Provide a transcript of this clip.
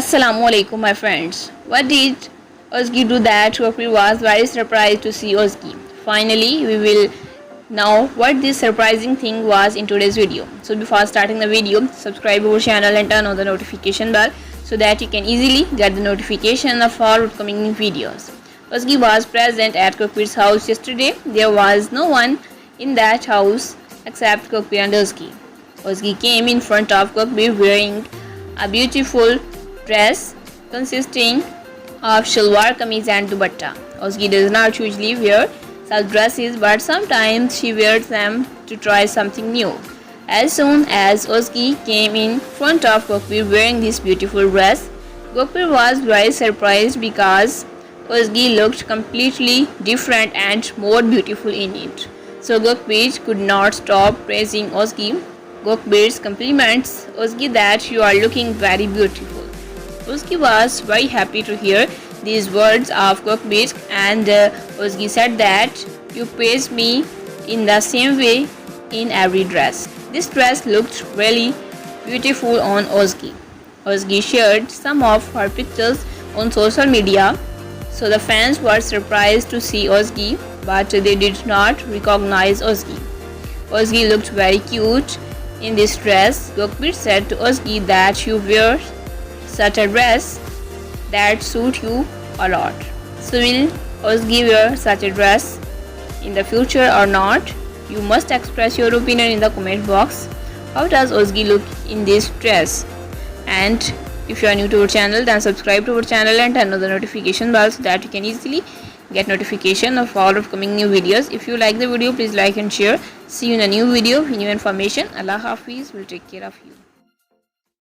Assalamu alaikum my friends. What did Ozgi do that Kopri was very surprised to see Ozgi? Finally, we will know what this surprising thing was in today's video. So before starting the video, subscribe our channel and turn on the notification bell so that you can easily get the notification of all upcoming videos. Ozgi was present at Kokbir's house yesterday. There was no one in that house except Kokbir and Ozgi. Ozgi came in front of Kokbir wearing a beautiful dress consisting of shalwar kameez and dupatta. Ozgi does not usually wear such dresses but sometimes she wears them to try something new. As soon as Ozgi came in front of Gokbir wearing this beautiful dress, Gokbir was very surprised because Ozgi looked completely different and more beautiful in it. So Gokbir could not stop praising Ozgi. Gokbir's compliments Ozgi that you are looking very beautiful. Ozgi was very happy to hear these words of Gokbir and uh, Ozgi said that you praise me in the same way in every dress. This dress looked really beautiful on Ozgi. Ozgi shared some of her pictures on social media, so the fans were surprised to see Ozgi, but they did not recognize Ozgi. Ozgi looked very cute in this dress. Gokbir said to Ozgi that you wear such a dress that suit you a lot. So will Ozgi wear such a dress in the future or not? You must express your opinion in the comment box. How does Ozgi look in this dress? And if you are new to our channel then subscribe to our channel and turn on the notification bell so that you can easily get notification of all upcoming new videos. If you like the video please like and share. See you in a new video with new information. Allah Hafiz will take care of you.